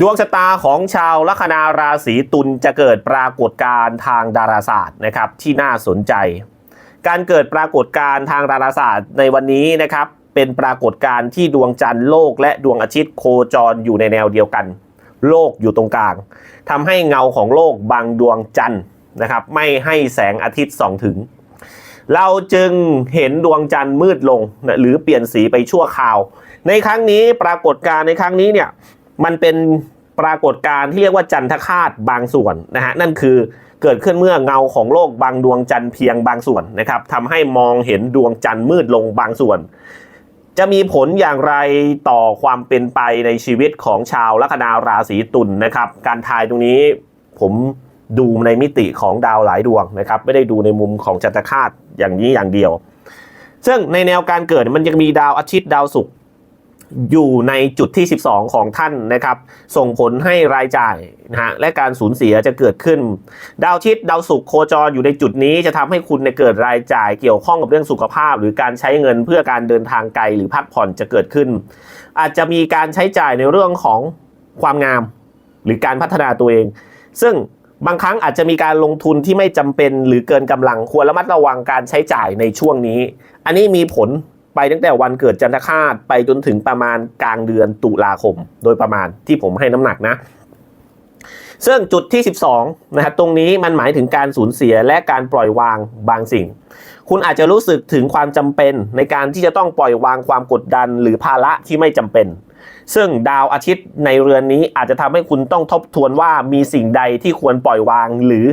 ดวงชะตาของชาวลัคนาราศีตุลจะเกิดปรากฏการณ์ทางดาราศาสตร์นะครับที่น่าสนใจ การเกิดปรากฏการณ์ทางดาราศาสตร์ในวันนี้นะครับเป็นปรากฏการณ์ที่ดวงจันทร์โลกและดวงอาทิตย์โคจรอยู่ในแนวเดียวกัน โลกอยู่ตรงกลางทำให้เงาของโลกบังดวงจันทร์นะครับไม่ให้แสงอาทิตย์ส่องถึง เราจึงเห็นดวงจันทร์มืดลง หรือเปลี่ยนสีไปชั่วคราว ในครั้งนี้ปรากฏการณ์ในครั้งนี้เนี่ย มันเป็นปรากฏการณ์ที่เรียกว่าจันทคาตบางส่วนนะฮะนั่นคือเกิดขึ้นเมื่อเงาของโลกบางดวงจันทร์เพียงบางส่วนนะครับทำให้มองเห็นดวงจันทร์มืดลงบางส่วน จะมีผลอย่างไรต่อความเป็นไปในชีวิตของชาวลัคนาราศีตุลนะครับ การทายตรงนี้ผมดูในมิติของดาวหลายดวงนะครับ ไม่ได้ดูในมุมของจันทคาตอย่างนี้อย่างเดียว ซึ่งในแนวการเกิดมันยังมีดาวอาทิตย์ดาวศุกร์ อยู่ในจุดที่ 12 ของท่านนะครับ ส่งผลให้รายจ่ายนะฮะและการสูญเสียจะเกิดขึ้น ดาวอาทิตย์ดาวศุกร์โคจรอยู่ในจุดนี้จะทำให้คุณในยเกิดรายจ่ายเกี่ยวข้องกับเรื่องสุขภาพ หรือการใช้เงินเพื่อการเดินทางไกลหรือพักผ่อนจะเกิดขึ้น อาจจะมีการใช้จ่ายในเรื่องของความงาม หรือการพัฒนาตัวเอง ซึ่งบางครั้งอาจจะมีการลงทุนที่ไม่จำเป็นหรือเกินกำลังควรระมัดระวังการใช้จ่ายในช่วงนี้ อันนี้มีผล ไปตั้งแต่วันเกิดจันทคาตไปจนถึงประมาณกลางเดือนตุลาคม โดยประมาณที่ผมให้น้ำหนักนะ ซึ่งจุดที่ 12นะฮะตรงนี้มันหมายถึงการสูญเสียและการปล่อยวางบางสิ่ง คุณอาจจะรู้สึกถึงความจำเป็นในการที่จะต้องปล่อยวางความกดดันหรือภาระที่ไม่จำเป็น ซึ่งดาวอาทิตย์ในเรือนนี้อาจจะทำให้คุณต้องทบทวนว่ามีสิ่งใดที่ควรปล่อยวางหรือ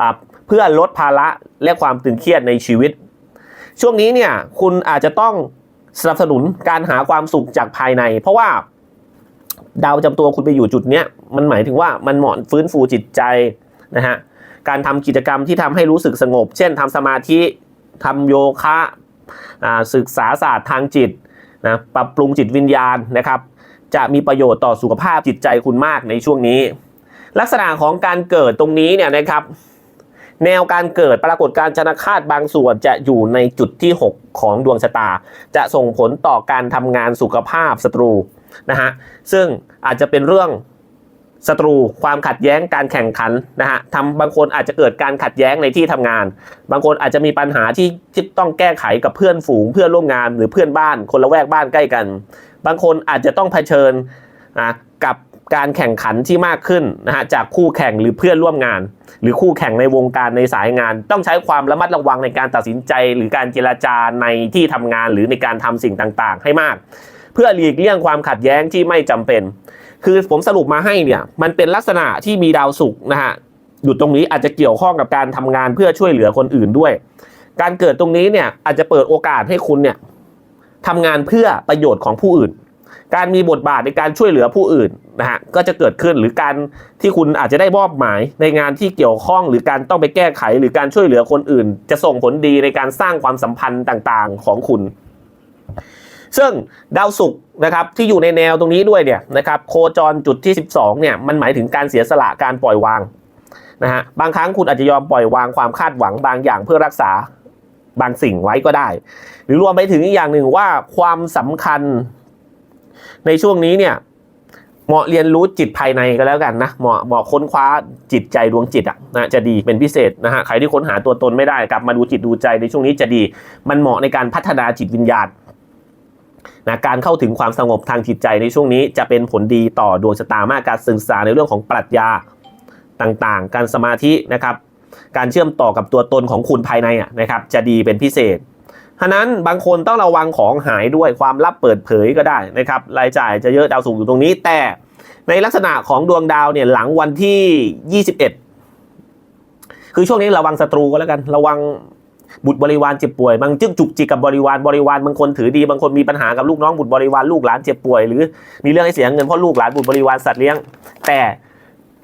อเพื่อลดภาระและความตึงเครียดในชีวิต ช่วงนี้เนี่ยคุณอาจจะต้องสนับสนุนการหาความสุขจากภายใน เพราะว่าดาวประจำตัวคุณไปอยู่จุดเนี้ยมันหมายถึงว่ามันเหมาะฟื้นฟูจิตใจนะฮะการทำกิจกรรมที่ทำให้รู้สึกสงบ เช่นทำสมาธิทำโยคะอ่าศึกษาศาสตร์ทางจิตนะปรับปรุงจิตวิญญาณนะครับจะมีประโยชน์ต่อสุขภาพจิตใจคุณมากในช่วงนี้ ลักษณะของการเกิดตรงนี้เนี่ยนะครับ แนวการเกิดปรากฏการณ์จันทคาตบางส่วนจะอยู่ในจุดที่ 6 ของดวงชะตา จะส่งผลต่อการทำงานสุขภาพศัตรูนะฮะซึ่งอาจจะเป็นเรื่องศัตรูความขัดแย้งการแข่งขันนะฮะทำบางคนอาจจะเกิดการขัดแย้งในที่ทำงาน บางคนอาจจะมีปัญหาที่ที่ต้องแก้ไขกับเพื่อนฝูงเพื่อนร่วมงานหรือเพื่อนบ้านคนละแวกบ้านใกล้กัน บางคนอาจจะต้องเผชิญนะกับ การแข่งขันที่มากขึ้นนะฮะจากคู่แข่งหรือเพื่อนร่วมงาน หรือคู่แข่งในวงการในสายงาน ต้องใช้ความระมัดระวังในการตัดสินใจ หรือการเจรจาในที่ทำงานหรือในการทำสิ่งต่างๆ ให้มาก เพื่อหลีกเลี่ยงความขัดแย้งที่ไม่จำเป็น คือผมสรุปมาให้เนี่ยมันเป็นลักษณะที่มีดาวศุกร์นะฮะอยู่ตรงนี้อาจจะเกี่ยวข้องกับการทำงานเพื่อช่วยเหลือคนอื่นด้วย การเกิดตรงนี้เนี่ยอาจจะเปิดโอกาสให้คุณเนี่ยทำงานเพื่อประโยชน์ของผู้อื่น การมีบทบาทในการช่วยเหลือผู้อื่น นะฮะก็จะเกิดขึ้นหรือการที่คุณอาจจะได้มอบหมายในงานที่เกี่ยวข้อง หรือการต้องไปแก้ไข หรือการช่วยเหลือคนอื่น จะส่งผลดีในการสร้างความสัมพันธ์ต่างๆของคุณ ซึ่งดาวศุกร์นะครับที่อยู่ในแนวตรงนี้ด้วยเนี่ยนะครับโคจรจุดที่ 12เนี่ยมันหมายถึงการเสียสละการปล่อยวางนะฮะบางครั้งคุณอาจจะยอมปล่อยวางความคาดหวังบางอย่างเพื่อรักษาบางสิ่งไว้ก็ได้ หรือรวมไปถึงอีกอย่างหนึ่งว่าความสำคัญในช่วงนี้เนี่ย เหมาะเรียนรู้จิตภายในก็แล้วกันนะเหมาะเหมาะค้นคว้าจิตใจดวงจิตอะนะจะดีเป็นพิเศษนะฮะใครที่ค้นหาตัวตนไม่ได้กลับมาดูจิตดูใจในช่วงนี้จะดี มันเหมาะในการพัฒนาจิตวิญญาณนะการเข้าถึงความสงบทางจิตใจในช่วงนี้จะเป็นผลดีต่อดวงชะตามากการศึกษาในเรื่องของปรัชญาต่างๆ การสมาธินะครับ การเชื่อมต่อกับตัวตนของคุณภายในอะนะครับ จะดีเป็นพิเศษ ฉะนั้นบางคนต้องระวังของหายด้วยความลับเปิดเผยก็ได้นะครับรายจ่ายจะเยอะดาวสูงอยู่ตรงนี้ แต่ในลักษณะของดวงดาวเนี่ยหลังวันที่ 21 คือช่วงนี้ระวังศัตรูก็แล้วกันระวังบุตรบริวารเจ็บป่วยบางจึงจุกจิกกับบริวารบริวารบางคนถือดีบางคนมีปัญหากับลูกน้องบุตรบริวารลูกหลานเจ็บป่วยหรือมีเรื่องให้เสียเงินเพราะลูกหลานบุตรบริวารสัตว์เลี้ยง แต่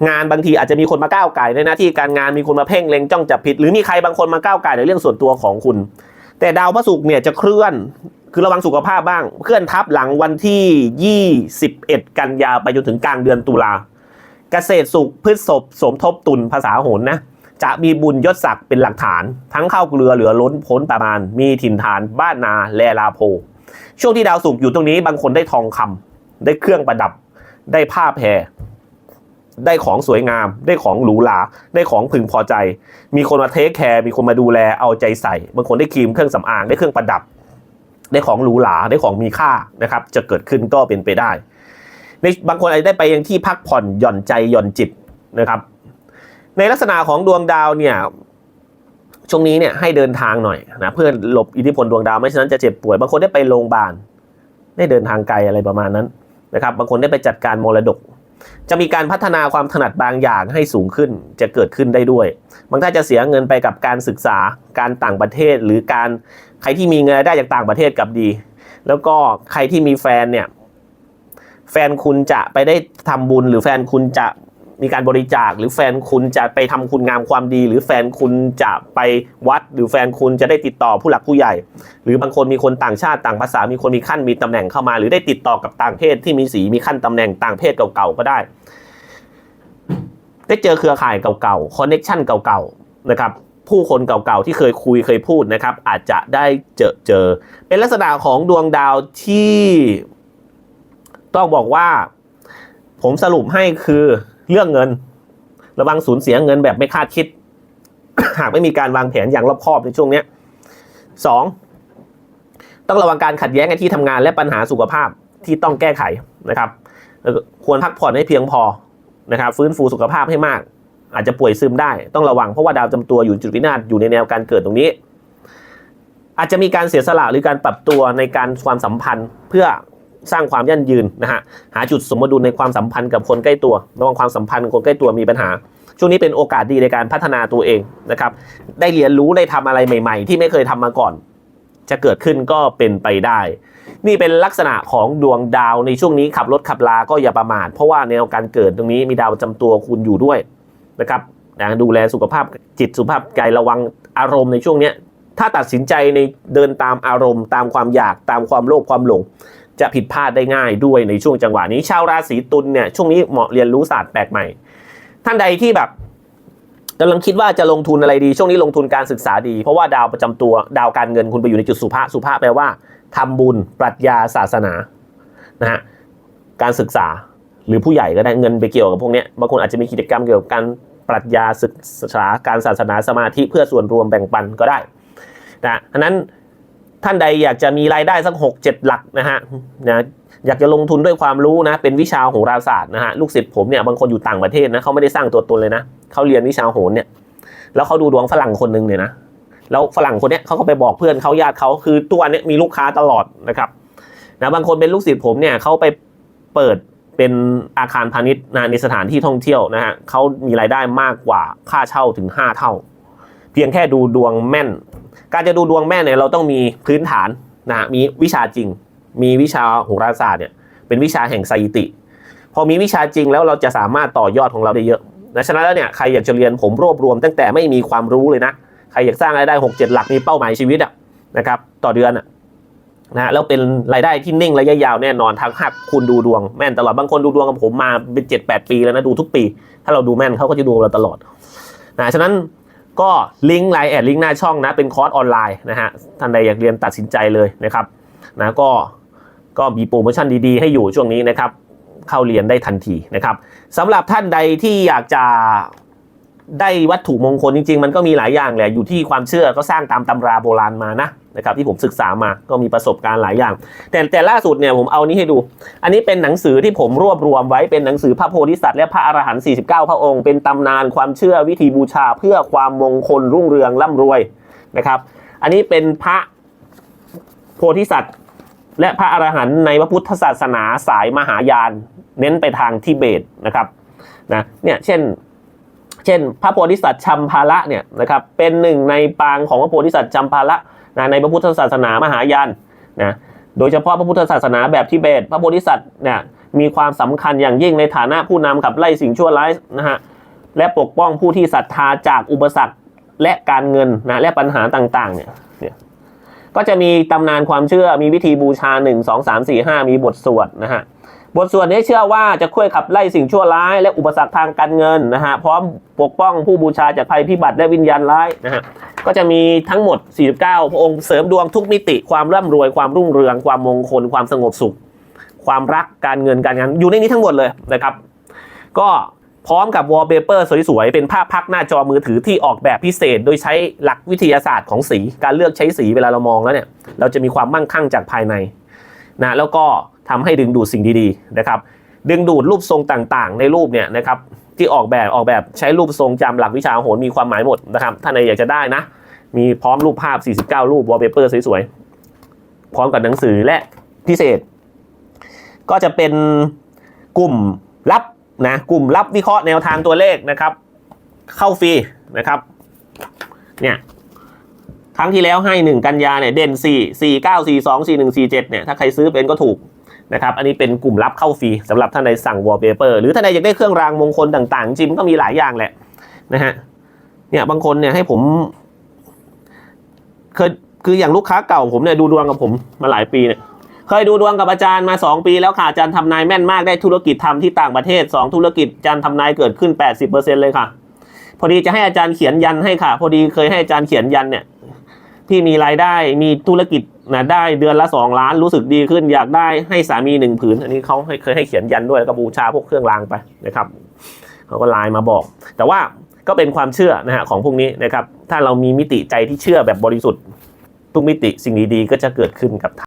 งานบางทีอาจจะมีคนมาก้าวไก่ในหน้าที่การงานมีคนมาเพ่งเล็งจ้องจับผิด หรือมีใครบางคนมาก้าวไก่ในเรื่องส่วนตัวของคุณ แต่ดาวพระศุกร์เนี่ยจะเคลื่อน คือระวังสุขภาพบ้าง เคลื่อนทับหลังวันที่ 21 กันยาไปจนถึงกลางเดือนตุลาเกษตรสุขพฤษภสมทบตุลภาษาโหรนะจะมีบุญยศศักดิ์เป็นหลักฐาน ทั้งเข้าเกลือเหลือล้นพ้นประมาณ มีถิ่นฐานบ้านนาแลลาโพ ช่วงที่ดาวศุกร์อยู่ตรงนี้บางคนได้ทองคำได้เครื่องประดับ ได้ผ้าแพร ได้ของสวยงาม ได้ของหรูหราได้ของพึงพอใจ มีคนมาเทคแคร์มีคนมาดูแลเอาใจใส่ บางคนได้ครีมเครื่องสำอางได้เครื่องประดับ ได้ของหรูหราได้ของมีค่านะครับ จะเกิดขึ้นก็เป็นไปได้ ในบางคนอาจจะได้ไปยังที่พักผ่อนหย่อนใจหย่อนจิตนะครับ ในลักษณะของดวงดาวเนี่ยช่วงนี้เนี่ยให้เดินทางหน่อยนะเพื่อหลบอิทธิพลดวงดาวไม่ฉะนั้นจะเจ็บป่วยบางคนได้ไปโรงพยาบาลได้เดินทางไกลอะไรประมาณนั้นนะครับบางคนได้ไปจัดการมรดก จะมีการพัฒนาความถนัดบางอย่างให้สูงขึ้นจะเกิดขึ้นได้ด้วย บางท่านจะเสียเงินไปกับการศึกษาการต่างประเทศ หรือการใครที่มีเงินได้จากต่างประเทศกับดี แล้วก็ใครที่มีแฟนเนี่ยแฟนคุณจะไปได้ทำบุญหรือแฟนคุณจะ มีการบริจาคหรือแฟนคุณจะไปทำคุณงามความดี หรือแฟนคุณจะไปวัด หรือแฟนคุณจะได้ติดต่อผู้หลักผู้ใหญ่ หรือบางคนมีคนต่างชาติต่างภาษา มีคนมีขั้นมีตำแหน่งเข้ามา หรือได้ติดต่อกับต่างเพศที่มีสีมีขั้นตำแหน่งต่างเพศเก่าๆก็ได้ ได้เจอเครือข่ายเก่าๆคอนเน็ชันเก่าๆนะครับผู้คนเก่าๆที่เคยคุยเคยพูดนะครับ อาจจะได้เจอเจอ เป็นลักษณะของดวงดาวที่ต้องบอกว่า ผมสรุปให้คือ เรื่องเงิน ระวังสูญเสียเงินแบบไม่คาดคิด หากไม่มีการวางแผนอย่างรอบคอบในช่วงเนี้ยสองต้องระวังการขัดแย้งในที่ทำงานและปัญหาสุขภาพที่ต้องแก้ไขนะครับควรพักผ่อนให้เพียงพอนะครับ ฟื้นฟูสุขภาพให้มาก อาจจะป่วยซึมได้ ต้องระวังเพราะว่าดาวจำตัวอยู่จุดวินาศอยู่ในแนวการเกิดตรงนี้ อาจจะมีการเสียสละหรือการปรับตัวในการความสัมพันธ์เพื่อ สร้างความยั่งยืนนะฮะหาจุดสมดุลในความสัมพันธ์กับคนใกล้ตัวระวังความสัมพันธ์คนใกล้ตัวมีปัญหา ช่วงนี้เป็นโอกาสดีในการพัฒนาตัวเองนะครับได้เรียนรู้ได้ทำอะไรใหม่ ๆ ที่ไม่เคยทำมาก่อน จะเกิดขึ้นก็เป็นไปได้ นี่เป็นลักษณะของดวงดาวในช่วงนี้ขับรถขับลาก็อย่าประมาทเพราะว่าแนวการเกิดตรงนี้มีดาวประจำตัวคุณอยู่ด้วยนะครับนะดูแลสุขภาพจิตสุขภาพกายระวังอารมณ์ในช่วงนี้ถ้าตัดสินใจในเดินตามอารมณ์ ตามความอยากตามความโลภความหลง จะผิดพลาดได้ง่ายด้วยในช่วงจังหวะนี้ ชาวราศีตุลเนี่ยช่วงนี้เหมาะเรียนรู้ศาสตร์แปลกใหม่ ท่านใดที่แบบกำลังคิดว่าจะลงทุนอะไรดี ช่วงนี้ลงทุนการศึกษาดี เพราะว่าดาวประจำตัวดาวการเงินคุณไปอยู่ในจุดสุภาสุภาแปลว่าทำบุญ ปรัชญาศาสนานะฮะการศึกษาหรือผู้ใหญ่ก็ได้เงินไปเกี่ยวกับพวกเนี้ยบางคนอาจจะมีกิจกรรมเกี่ยวกับการปรัชญาศึกษาการศาสนาสมาธิเพื่อส่วนรวมแบ่งปันก็ได้นะฉะนั้น ท่านใดอยากจะมีรายได้สักหกเจ็ดหลักนะฮะนะอยากจะลงทุนด้วยความรู้นะเป็นวิชาโหราศาสตร์นะฮะลูกศิษย์ผมเนี่ยบางคนอยู่ต่างประเทศนะเขาไม่ได้สร้างตัวตนเลยนะเขาเรียนวิชาโหรเนี่ยแล้วเขาดูดวงฝรั่งคนหนึ่งเนี่ยนะแล้วฝรั่งคนเนี้ยเขาก็ไปบอกเพื่อนเขาญาติเขาคือตัวเนี้ยมีลูกค้าตลอดนะครับนะบางคนเป็นลูกศิษย์ผมเนี่ยเขาไปเปิดเป็นอาคารพาณิชย์นะในสถานที่ท่องเที่ยวนะฮะเขามีรายได้มากกว่าค่าเช่าถึง 5 เท่า เพียงแค่ดูดวงแม่น การจะดูดวงแม่เนี่ยเราต้องมีพื้นฐานนะฮะมีวิชาจริง มีวิชาโหราศาสตร์เนี่ยเป็นวิชาแห่งสถิติ พอมีวิชาจริงแล้วเราจะสามารถต่อยอดของเราได้เยอะนะฉะนั้นแล้วเนี่ยใครอยากจะเรียนผมรวบรวมตั้งแต่ไม่มีความรู้เลยนะใครอยากสร้างรายได้หกเจ็ดหลักมีเป้าหมายชีวิตอะนะครับต่อเดือนอะนะแล้วเป็นรายได้ที่นิ่งระยะยาวแน่นอนทั้งหักคุณดูดวงแม่นตลอดบางคนดูดวงกับผมมาเป็นเจ็ดแปดปีแล้วนะดูทุกปี ถ้าเราดูแม่นเขาก็จะดูเราตลอดนะฉะนั้น ก็ลิงก์ไลน์แอดลิงก์หน้าช่องนะเป็นคอร์สออนไลน์นะฮะท่านใดอยากเรียนตัดสินใจเลยนะครับนะก็ก็มีโปรโมชั่นดีๆ ให้อยู่ช่วงนี้นะครับ เข้าเรียนได้ทันทีนะครับสำหรับท่านใดที่อยากจะได้วัตถุมงคลจริงๆ มันก็มีหลายอย่างแหละอยู่ที่ความเชื่อก็สร้างตามตำราโบราณมานะ นะครับที่ผมศึกษามาก็มีประสบการณ์หลายอย่าง แต่แต่ล่าสุดเนี่ยผมเอานี้ให้ดู อันนี้เป็นหนังสือที่ผมรวบรวมไว้เป็นหนังสือพระโพธิสัตว์และพระอรหันต์49 พระองค์ เป็นตำนานความเชื่อวิธีบูชาเพื่อความมงคลรุ่งเรืองร่ำรวยนะครับ อันนี้เป็นพระโพธิสัตว์ และพระอรหันต์ในพระพุทธศาสนาสายมหายาน เน้นไปทางทิเบตนะครับนะเนี่ยเช่น เช่น พระโพธิสัตว์ชัมพาระเนี่ยนะครับเป็นหนึ่งในปางของพระโพธิสัตว์ชัมพาระนะในพระพุทธศาสนามหายานนะโดยเฉพาะพระพุทธศาสนาแบบทิเบต พระโพธิสัตว์เนี่ยมีความสำคัญอย่างยิ่งในฐานะผู้นำขับไล่สิ่งชั่วร้ายนะฮะและปกป้องผู้ที่ศรัทธาจากอุปสรรคและการเงินนะและปัญหาต่างๆเนี่ยเนี่ยก็จะมีตำนานความเชื่อมีวิธีบูชา 1 2 3 4 5 มีบทสวดนะฮะ บทสวดนี้เชื่อว่าจะช่วยขับไล่สิ่งชั่วร้าย และอุปสรรคทางการเงินนะฮะพร้อมปกป้องผู้บูชาจากภัยพิบัติและวิญญาณร้ายนะฮะก็จะมีทั้งหมด 49 พระองค์เสริมดวงทุกมิติ ความร่ำรวยความรุ่งเรือง ความมงคล ความสงบสุข ความรักการเงินการงานอยู่ในนี้ทั้งหมดเลยนะครับ ก็พร้อมกับวอลเปเปอร์สวยๆ เป็นภาพพักหน้าจอมือถือที่ออกแบบพิเศษ โดยใช้หลักวิทยาศาสตร์ของสี การเลือกใช้สีเวลาเรามองแล้วเนี่ย เราจะมีความมั่งคั่งจากภายในนะแล้วก็ ทำให้ดึงดูดสิ่งดีๆนะครับดึงดูดรูปทรงต่างๆ ในรูปเนี่ยนะครับที่ออกแบบออกแบบใช้รูปทรงจำหลักวิชาโหรมีความหมายหมดนะครับถ้านในอยากจะได้นะ มีพร้อมรูปภาพ 49 รูปวอลเปเปอร์สวยๆพร้อมกับหนังสือและพิเศษ ก็จะเป็นกลุ่มลับนะกลุ่มลับวิเคราะห์แนวทางตัวเลขนะครับ เข้าฟรีนะครับเนี่ยครั้งที่แล้วให้ 1 กันยาเนี่ยเด่น 4 4 9 4 2 4 1 4 7เนี่ยถ้าใครซื้อเป็นก็ถูก นะครับ อันนี้เป็นกลุ่มลับเข้าฟรีสำหรับท่านใดสั่งวอลเปเปอร์หรือท่านใดอยากได้เครื่องรางมงคลต่างๆ จริมก็มีหลายอย่างแหละนะฮะเนี่ยบางคนเนี่ยให้ผมเคยคืออย่างลูกค้าเก่าผมเนี่ยดูดวงกับผมมาหลายปีเนี่ยเคยดูดวงกับอาจารย์มา 2 ปีแล้วค่ะอาจารย์ทำนายแม่นมากได้ธุรกิจทำที่ต่างประเทศ 2 ธุรกิจอาจารย์ทำนายเกิดขึ้น 80%เลยค่ะ พอดีจะให้อาจารย์เขียนยันให้ค่ะ พอดีเคยให้อาจารย์เขียนยันเนี่ยพี่มีรายได้มีธุรกิจ นะได้เดือนละสองล้านรู้สึกดีขึ้น อยากได้ให้สามีหนึ่งผืน อันนี้เขาเคยให้เขียนยันด้วยแล้วก็บูชาพวกเครื่องรางไปนะครับเขาก็ไลน์มาบอก แต่ว่าก็เป็นความเชื่อนะฮะของพวกนี้นะครับถ้าเรามีมิติใจที่เชื่อแบบบริสุทธิ์ ทุกมิติสิ่งดีๆก็จะเกิดขึ้นกับ